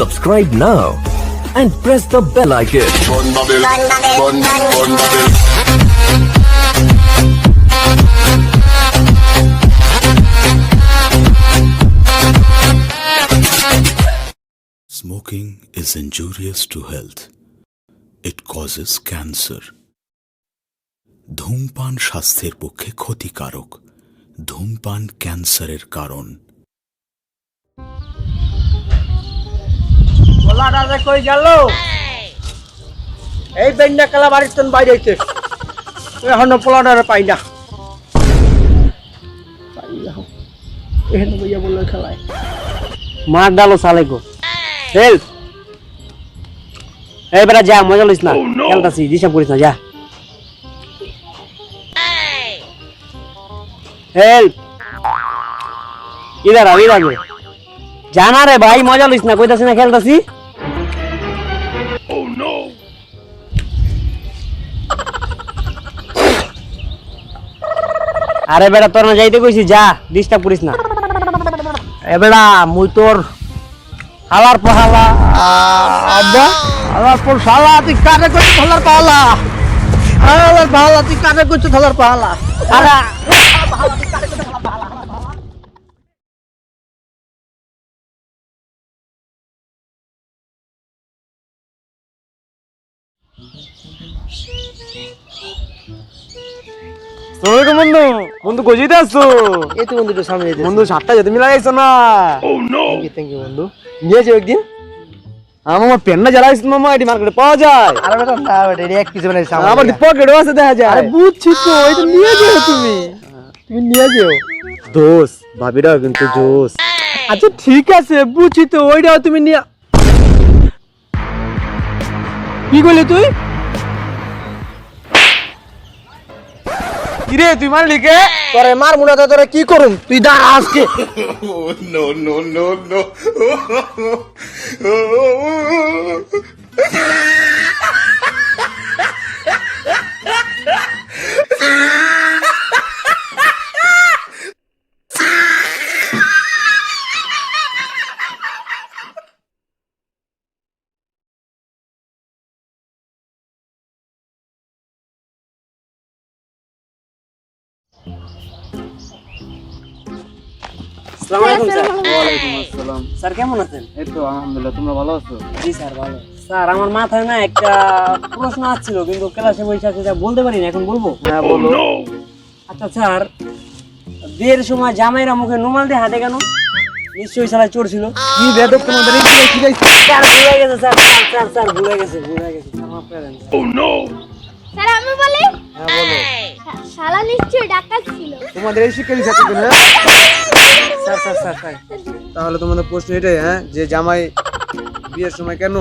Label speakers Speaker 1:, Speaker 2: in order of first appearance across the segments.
Speaker 1: Subscribe now and press the bell icon.
Speaker 2: Smoking is injurious to health. It causes cancer. ধূমপান স্বাস্থ্যের পক্ষে ক্ষতিকারক ধূমপান ক্যান্সারের কারণ
Speaker 3: পোলাটা যে কই গেল? এই বেন্ডা কালা বাড়ির তন বাইরে হইতে। এখনও পোলাটারে পাই না। এখানে বইয়া বলল খেলায়। মার ডালো সালে গো। হেল্প এই বেটা যা মজা লইস না। খেলতাছি করিস না যা। হেল্প জানা রে ভাই মজা লইস না কইতাছি না খেলতাছি? আরে বেড়া তোর না যাইতে কইছি, যা ডিস্টার্ব করিস না। এ বেটা, মুই তোর হালার পাহালা। আব্বা হালার পর শালা, তুই কারে করছিস হালার পাহালা? হালার পাহালা, তুই কারে করছিস হালার পাহালা? আরে
Speaker 4: তোমাকে বন্ধু বন্ধু গজিতে আসছো?
Speaker 3: এই তো বন্ধু একটু সামনে যেতে
Speaker 4: বন্ধু সাতটা যেতে মিলা গেছো না?
Speaker 3: থ্যাংক ইউ থ্যাংক ইউ বন্ধু। নিয়েছো একদিন?
Speaker 4: আমার আমার পেনটা জ্বালাইছ মামা এটি মার্কেটে পাওয়া যায়।
Speaker 3: আরে বেটা না বেটা এটা এক পিস বানাইছি
Speaker 4: আমার পকেটও আছে দেখা যায়।
Speaker 3: আরে বুঝছি তো এটা নিয়ে যেও তুমি। তুমি নিয়ে যেও।
Speaker 4: দোষ ভাবিরাও কিন্তু জোস
Speaker 3: আচ্ছা ঠিক আছে বুঝছি তো ওইটাও তুমি নিয়ে কি করলি তুই?
Speaker 4: কিরে তুই মার লিখে
Speaker 3: তোরে মার মুনাতে তোরে কি করুম তুই দাঁড়া আজকে
Speaker 5: নো নো নো নো.
Speaker 3: আসসালামু আলাইকুম স্যার। ওয়ালাইকুম আসসালাম। স্যার কেমন আছেন?
Speaker 4: এই তো আলহামদুলিল্লাহ তোমরা ভালো আছো?
Speaker 3: জি স্যার ভালো। স্যার আমার মাথায় না একটা প্রশ্ন আসছিল কিন্তু ক্লাসে বসে আছে যা বলতে পারি না এখন বলব?
Speaker 4: হ্যাঁ বলো।
Speaker 3: আচ্ছা স্যার বিয়ের সময় জামাইরা মুখে নোমাল দিয়ে হাতে কেন? নিশ্চয়ই সালা চোর ছিল।
Speaker 4: কি বেদক তোমাদের এই কি
Speaker 3: স্যার ভুলে গেছে স্যার স্যার স্যার স্যার ভুলে গেছে ভুলে গেছে স্যার, মাফ করে দেন, স্যার।
Speaker 6: আমি বলি?
Speaker 4: হ্যাঁ বলো।
Speaker 6: শালা নিশ্চয়ই ডাকাত ছিল।
Speaker 4: তোমাদের এই শিক্ষা দিচ্ছে হ্যাঁ?
Speaker 3: Sir sir sir sir.
Speaker 4: তাহলে তোমাদের প্রশ্ন এটাই হ্যাঁ? যে জামাই বিয়ের সময় কেন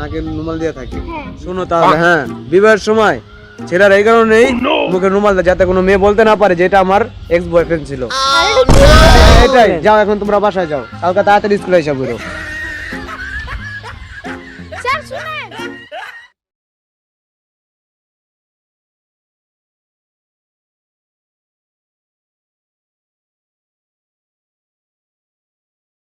Speaker 4: নাকি রুমাল দিয়ে থাকে?
Speaker 6: হ্যাঁ।
Speaker 4: শোনো তাহলে হ্যাঁ? বিবাহের সময় ছেলেরা এই কারণেই মুখে রুমাল দেয় যাতে কোনো মেয়ে বলতে না পারে যে এটা আমার এক্স বয়ফ্রেন্ড ছিল
Speaker 6: বলে?
Speaker 4: এটাই। যাও এখন তোমরা বাসায় যাও। কালকে তাড়াতাড়ি স্কুলে এসে বেরো
Speaker 6: স্যার শুনেন।